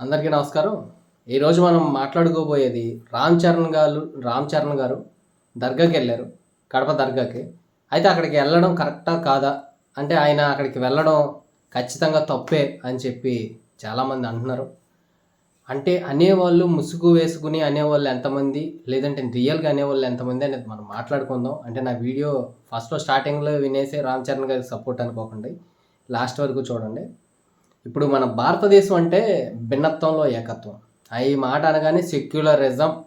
అందరికీ నమస్కారం. ఈరోజు మనం మాట్లాడుకోబోయేది రామ్ చరణ్ గారు రామ్ చరణ్ గారు దర్గాకి వెళ్ళారు కడప దర్గాకి. అయితే అక్కడికి వెళ్ళడం కరెక్టా కాదా? అంటే ఆయన అక్కడికి వెళ్ళడం ఖచ్చితంగా తప్పే అని చెప్పి చాలామంది అంటున్నారు. అంటే అనేవాళ్ళు ముసుగు వేసుకుని అనేవాళ్ళు ఎంతమంది లేదంటే రియల్గా అనేవాళ్ళు ఎంతమంది అనేది మనం మాట్లాడుకుందాం. అంటే నా వీడియో ఫస్ట్లో స్టార్టింగ్లో వినేసి రామ్ చరణ్ గారికి సపోర్ట్ అనుకోకండి. లాస్ట్ వరకు చూడండి. ఇప్పుడు మన భారతదేశం అంటే భిన్నత్వంలో ఏకత్వం. ఈ మాట అనగానే సెక్యులరిజం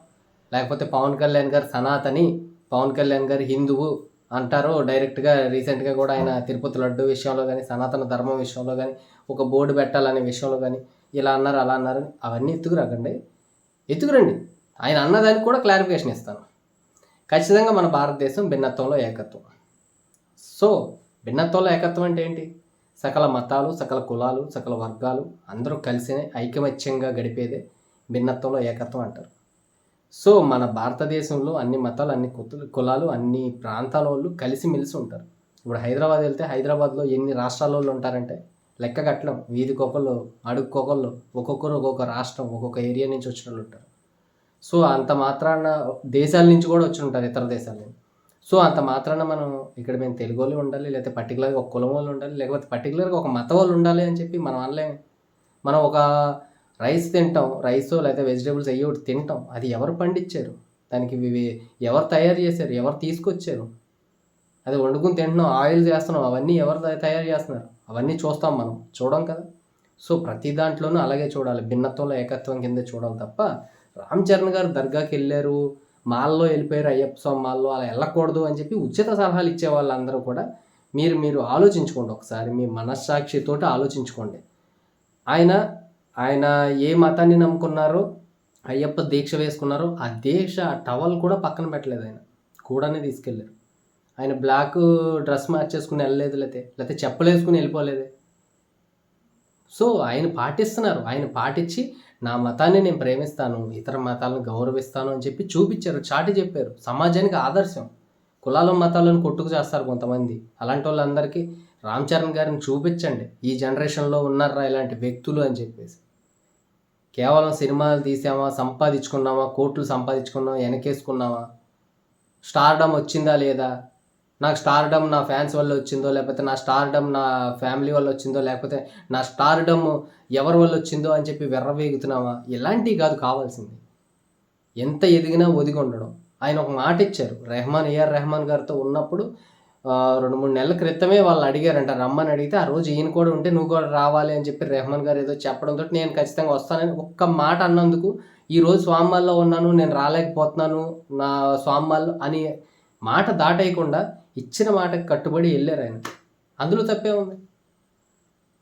లేకపోతే పవన్ కళ్యాణ్ గారు సనాతని పవన్ కళ్యాణ్ గారు హిందువు అంటారు డైరెక్ట్గా రీసెంట్గా కూడా ఆయన తిరుపతి లడ్డు విషయంలో కానీ సనాతన ధర్మం విషయంలో కానీ ఒక బోర్డు పెట్టాలనే విషయంలో కానీ ఇలా అన్నారు అలా అన్నారు అవన్నీ ఎత్తుకురాకండి. ఎత్తుకురండి. ఆయన అన్నదానికి కూడా క్లారిఫికేషన్ ఇస్తాను. ఖచ్చితంగా మన భారతదేశం భిన్నత్వంలో ఏకత్వం. సో భిన్నత్వంలో ఏకత్వం అంటే ఏంటి? సకల మతాలు సకల కులాలు సకల వర్గాలు అందరూ కలిసి ఐకమత్యంగా గడిపేదే భిన్నత్వంలో ఏకత్వం అంటారు. సో మన భారతదేశంలో అన్ని మతాలు అన్ని కులాలు అన్ని ప్రాంతాల వాళ్ళు కలిసిమెలిసి ఉంటారు. ఇప్పుడు హైదరాబాద్ వెళ్తే హైదరాబాద్లో ఎన్ని రాష్ట్రాల వాళ్ళు ఉంటారంటే లెక్క కట్టలేం. వీధికి ఒకళ్ళు ఒక్కొక్కరు ఒక్కొక్క రాష్ట్రం ఒక్కొక్క ఏరియా నుంచి వచ్చిన వాళ్ళు ఉంటారు. సో అంత మాత్రాన దేశాల నుంచి కూడా వచ్చి ఉంటారు ఇతర దేశాల నుంచి. సో అంత మాత్రాన మనం ఇక్కడ మేము తెలుగు వాళ్ళు ఉండాలి లేకపోతే పర్టికులర్గా ఒక కులం వాళ్ళు ఉండాలి లేకపోతే పర్టికులర్గా ఒక మత వాళ్ళు ఉండాలి అని చెప్పి మనం అనలేము మనం ఒక రైస్ తింటాం రైస్ లేకపోతే వెజిటేబుల్స్ అయ్యి ఒకటి తింటాం అది ఎవరు పండించారు దానికి ఇవి ఎవరు తయారు చేశారు? ఎవరు తీసుకొచ్చారు? అది వండుకుని తింటున్నాం ఆయిల్ చేస్తున్నాం అవన్నీ ఎవరు తయారు చేస్తున్నారు? అవన్నీ చూస్తాం మనం చూడం కదా. సో ప్రతి దాంట్లోనూ అలాగే చూడాలి భిన్నత్వంలో ఏకత్వం కింద చూడాలి తప్ప రామ్ చరణ్ గారు దర్గాకి వెళ్ళారు మాల్లో వెళ్ళిపోయారు అయ్యప్ప స్వామి మాల్లో అలా వెళ్ళకూడదు అని చెప్పి ఉచిత సలహాలు ఇచ్చే వాళ్ళందరూ కూడా మీరు మీరు ఆలోచించుకోండి ఒకసారి మీ మనస్సాక్షితోటి ఆలోచించుకోండి. ఆయన ఆయన ఏ మతాన్ని నమ్ముకున్నారో అయ్యప్ప దీక్ష వేసుకున్నారో ఆ దీక్ష ఆ టవల్ కూడా పక్కన పెట్టలేదు ఆయన. కూడానే తీసుకెళ్ళారు. ఆయన బ్లాక్ డ్రెస్ మార్చేసుకుని వెళ్ళలేదు లేతే లేకపోతే చెప్పలేసుకుని వెళ్ళిపోలేదే. సో ఆయన పాటిస్తున్నారు. ఆయన పాటించి నా మతాన్ని నేను ప్రేమిస్తాను ఇతర మతాలను గౌరవిస్తాను అని చెప్పి చూపించారు చాటి చెప్పారు. సమాజానికి ఆదర్శం. కులాల మతాలను కొట్టుకు చేస్తారు కొంతమంది. అలాంటి వాళ్ళందరికీ రామ్ చరణ్ గారిని చూపించండి. ఈ జనరేషన్లో ఉన్నారా ఇలాంటి వ్యక్తులు అని చెప్పేసి. కేవలం సినిమాలు తీసామా సంపాదించుకున్నామా కోట్లు సంపాదించుకున్నామా వెనకేసుకున్నామా? స్టార్డమ్ వచ్చిందా లేదా? నాకు స్టార్డమ్ నా ఫ్యాన్స్ వల్ల వచ్చిందో లేకపోతే నా స్టార్డమ్ నా ఫ్యామిలీ వల్ల వచ్చిందో లేకపోతే నా స్టార్డమ్ ఎవరి వల్ల వచ్చిందో అని చెప్పి వెర్రవేగుతున్నావా? ఇలాంటివి కాదు కావాల్సింది. ఎంత ఎదిగినా ఒదిగి ఉండడం. ఆయన ఒక మాట ఇచ్చారు. రెహమాన్ ఏఆర్ రెహమాన్ గారితో ఉన్నప్పుడు రెండు మూడు నెలల క్రితమే వాళ్ళు అడిగారంట. రమ్మని అడిగితే ఆ రోజు ఈయన కూడా ఉంటే నువ్వు కూడా రావాలి అని చెప్పి రెహమాన్ గారు ఏదో చెప్పడంతో నేను ఖచ్చితంగా వస్తానని ఒక్క మాట అన్నందుకు ఈ రోజు ఉన్నాను నేను రాలేకపోతున్నాను నా స్వామిమాల్లో అని మాట దాటేయకుండా ఇచ్చిన మాటకు కట్టుబడి వెళ్ళారు ఆయన. అందులో తప్పే ఉంది.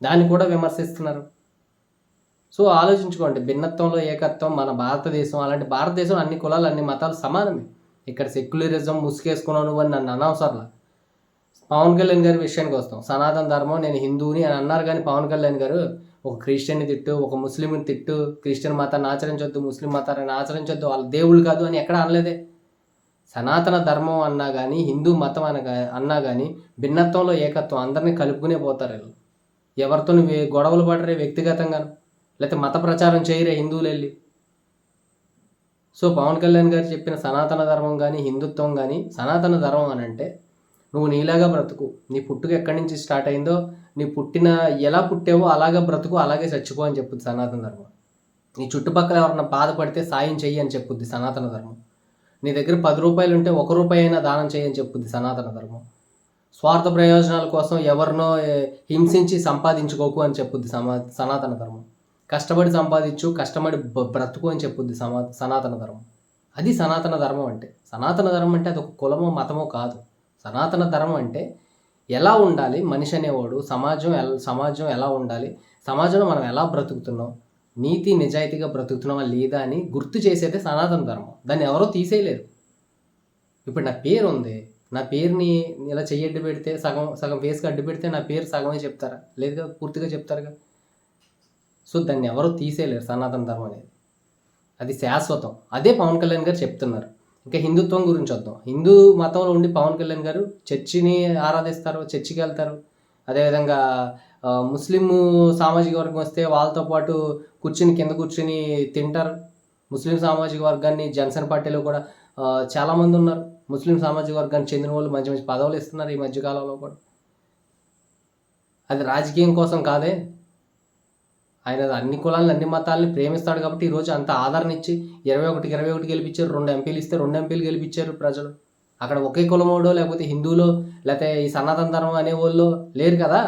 దాన్ని కూడా విమర్శిస్తున్నారు. సో ఆలోచించుకోండి. భిన్నత్వంలో ఏకత్వం మన భారతదేశం అలాంటి భారతదేశం అన్ని కులాలు అన్ని మతాలు సమానమే. ఇక్కడ సెక్యులరిజం ముసుకేసుకున్నాను అని నన్ను అనవసరంలా. పవన్ కళ్యాణ్ గారి విషయానికి వస్తాం. సనాతన ధర్మం నేను హిందువుని అని అన్నారు కానీ పవన్ కళ్యాణ్ గారు ఒక క్రిస్టియన్ని తిట్టు ఒక ముస్లింని తిట్టు క్రిస్టియన్ మతాన్ని ఆచరించొద్దు ముస్లిం మతాన్ని ఆచరించొద్దు వాళ్ళ దేవుళ్ళు కాదు అని ఎక్కడ అనలేదే. సనాతన ధర్మం అన్నా కానీ హిందూ మతం అనగా అన్నా కానీ భిన్నత్వంలో ఏకత్వం అందరినీ కలుపుకునే పోతారు వీళ్ళు. ఎవరితో గొడవలు పడరే వ్యక్తిగతంగా లేకపోతే మత ప్రచారం చేయరే హిందువులు వెళ్ళి. సో పవన్ కళ్యాణ్ గారు చెప్పిన సనాతన ధర్మం కానీ హిందుత్వం కానీ సనాతన ధర్మం అని అంటే నువ్వు నీలాగా బ్రతుకు నీ పుట్టుక ఎక్కడి నుంచి స్టార్ట్ అయిందో నీ పుట్టిన ఎలా పుట్టావో అలాగా బ్రతుకు అలాగే చచ్చిపో అని చెప్పుద్ది సనాతన ధర్మం. నీ చుట్టుపక్కల ఎవరన్నా బాధపడితే సాయం చెయ్యి అని చెప్పుద్ది సనాతన ధర్మం. నీ దగ్గర పది రూపాయలు ఉంటే ఒక రూపాయి అయినా దానం చేయని చెప్పుద్ది సనాతన ధర్మం. స్వార్థ ప్రయోజనాల కోసం ఎవరినో హింసించి సంపాదించుకోకు అని చెప్పుద్ది సమా సనాతన ధర్మం. కష్టపడి సంపాదించు కష్టపడి బ్రతుకు అని చెప్పుద్ది సమా సనాతన ధర్మం. అది సనాతన ధర్మం అంటే. సనాతన ధర్మం అంటే అది ఒక కులమో మతమో కాదు. సనాతన ధర్మం అంటే ఎలా ఉండాలి మనిషి అనేవాడు సమాజం ఎల్- సమాజం ఎలా ఉండాలి సమాజంలో మనం ఎలా బ్రతుకుతున్నాం నీతి నిజాయితీగా బ్రతుకుతున్నామా లేదా అని గుర్తు చేసేదే సనాతన ధర్మం. దాన్ని ఎవరో తీసేయలేరు. ఇప్పుడు నా పేరు ఉంది. నా పేరుని ఇలా చెయ్యి అడ్డు పెడితే సగం సగం ఫేస్కి అడ్డు పెడితే నా పేరు సగమే చెప్తారా? లేదుగా? పూర్తిగా చెప్తారుగా? సో దాన్ని ఎవరో తీసేయలేరు సనాతన ధర్మం అనేది. అది శాశ్వతం. అదే పవన్ కళ్యాణ్ గారు చెప్తున్నారు. ఇంకా హిందుత్వం గురించి వద్దాం. హిందూ మతంలో ఉండి పవన్ కళ్యాణ్ గారు చర్చిని ఆరాధిస్తారు చర్చికి వెళ్తారు. అదేవిధంగా ముస్లిం సామాజిక వర్గం వస్తే వాళ్ళతో పాటు కూర్చుని కింద కూర్చుని తింటారు. ముస్లిం సామాజిక వర్గాన్ని జనసేన పార్టీలో కూడా చాలామంది ఉన్నారు. ముస్లిం సామాజిక వర్గానికి చెందిన వాళ్ళు మంచి మంచి పదవులు ఇస్తున్నారు ఈ మధ్యకాలంలో కూడా. అది రాజకీయం కోసం కాదే. ఆయన అన్ని కులాలను అన్ని మతాలని ప్రేమిస్తాడు కాబట్టి ఈరోజు అంత ఆదరణ ఇచ్చి ఇరవై ఒకటికి ఇరవై ఒకటి గెలిపించారు రెండు ఎంపీలు ఇస్తే రెండు ఎంపీలు గెలిపించారు ప్రజలు. అక్కడ ఒకే కులమోడో లేకపోతే హిందువులో లేకపోతే ఈ సనాతన ధర్మం అనే వాళ్ళు లేరు కదా.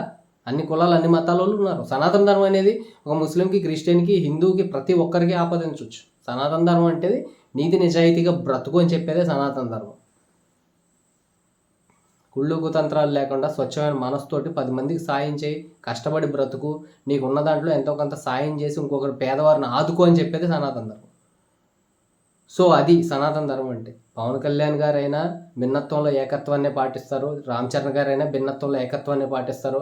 అన్ని కులాలు అన్ని మతాల వాళ్ళు ఉన్నారు. సనాతన ధర్మం అనేది ఒక ముస్లింకి క్రిస్టియన్కి హిందువుకి ప్రతి ఒక్కరికి ఆపాదించవచ్చు. సనాతన ధర్మం అంటే నీతి నిజాయితీగా బ్రతుకు అని చెప్పేదే సనాతన ధర్మం. కుళ్ళు కుతంత్రాలు లేకుండా స్వచ్ఛమైన మనసుతోటి పది మందికి సాయం చేయి కష్టపడి బ్రతుకు నీకున్న దాంట్లో ఎంతో కొంత సాయం చేసి ఇంకొకరు పేదవారిని ఆదుకో అని చెప్పేది సనాతన ధర్మం. సో అది సనాతన ధర్మం అంటే పవన్ కళ్యాణ్ గారైనా భిన్నత్వంలో ఏకత్వాన్ని పాటిస్తారు. రామ్ చరణ్ గారైనా భిన్నత్వంలో ఏకత్వాన్ని పాటిస్తారు.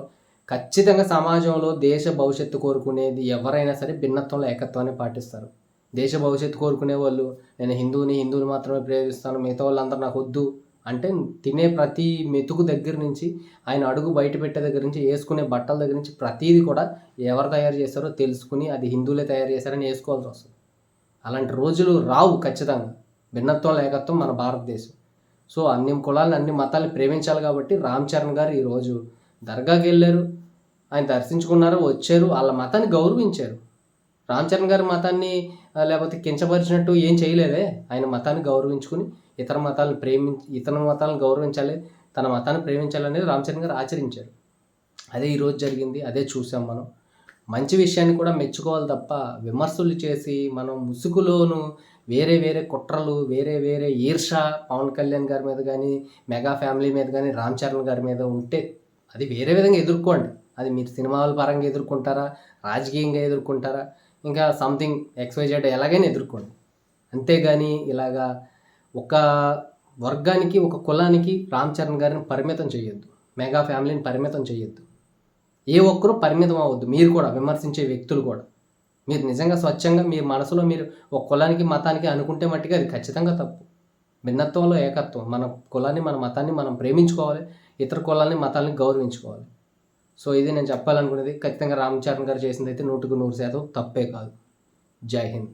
ఖచ్చితంగా సమాజంలో దేశ భవిష్యత్తు కోరుకునేది ఎవరైనా సరే భిన్నత్వంలో ఏకత్వాన్ని పాటిస్తారు. దేశ భవిష్యత్తు కోరుకునే వాళ్ళు నేను హిందువుని హిందువుని మాత్రమే ప్రేమిస్తాను మిగతా వాళ్ళందరూ నాకు వద్దు అంటే తినే ప్రతి మెతుకు దగ్గర నుంచి ఆయన అడుగు బయట పెట్టే దగ్గర నుంచి వేసుకునే బట్టల దగ్గర నుంచి ప్రతిదీ కూడా ఎవరు తయారు చేస్తారో తెలుసుకుని అది హిందువులే తయారు చేశారని వేసుకోవాల్సి వస్తుంది. అలాంటి రోజులు రావు ఖచ్చితంగా. భిన్నత్వం ఏకత్వం మన భారతదేశం. సో అన్ని కులాలను అన్ని మతాలను ప్రేమించాలి కాబట్టి రామ్ చరణ్ గారు ఈరోజు దర్గాకి వెళ్ళారు. ఆయన దర్శించుకున్నారు వచ్చారు. వాళ్ళ మతాన్ని గౌరవించారు. రామ్ చరణ్ గారి మతాన్ని లేకపోతే కించపరిచినట్టు ఏం చేయలేదే. ఆయన మతాన్ని గౌరవించుకుని ఇతర మతాలను ప్రేమించి ఇతర మతాలను గౌరవించాలి. తన మతాన్ని ప్రేమించాలనేది రామ్ చరణ్ గారు ఆచరించారు. అదే ఈరోజు జరిగింది అదే చూసాం మనం. మంచి విషయాన్ని కూడా మెచ్చుకోవాలి తప్ప విమర్శలు చేసి మనం ముసుగులోను వేరే వేరే కుట్రలు వేరే వేరే ఈర్ష పవన్ కళ్యాణ్ గారి మీద కానీ మెగా ఫ్యామిలీ మీద కానీ రామ్ చరణ్ గారి మీద ఉంటే అది వేరే విధంగా ఎదుర్కోండి. అది మీరు సినిమాల పరంగా ఎదుర్కొంటారా? రాజకీయంగా ఎదుర్కొంటారా? ఇంకా సంథింగ్ ఎక్స్వైజెడ్ ఎలాగైనా ఎదుర్కోండి. అంతేగాని ఇలాగా ఒక వర్గానికి ఒక కులానికి రామ్ చరణ్ గారిని పరిమితం చేయొద్దు. మెగా ఫ్యామిలీని పరిమితం చేయొద్దు. ఏ ఒక్కరూ పరిమితం అవ్వద్దు. మీరు కూడా విమర్శించే వ్యక్తులు కూడా. మీరు నిజంగా స్వచ్ఛంగా మీ మనసులో మీరు ఒక కులానికి మతానికి అనుకుంటే మట్టిగా అది ఖచ్చితంగా తప్పు. భిన్నత్వంలో ఏకత్వం. మన కులాన్ని మన మతాన్ని మనం ప్రేమించుకోవాలి. ఇతర కులాన్ని మతాన్ని గౌరవించుకోవాలి. సో ఇది నేను చెప్పాలనుకునేది. ఖచ్చితంగా రామ్ చరణ్ గారు చేసింది అయితే నూటికి నూరు శాతం తప్పే కాదు. జై హింద్.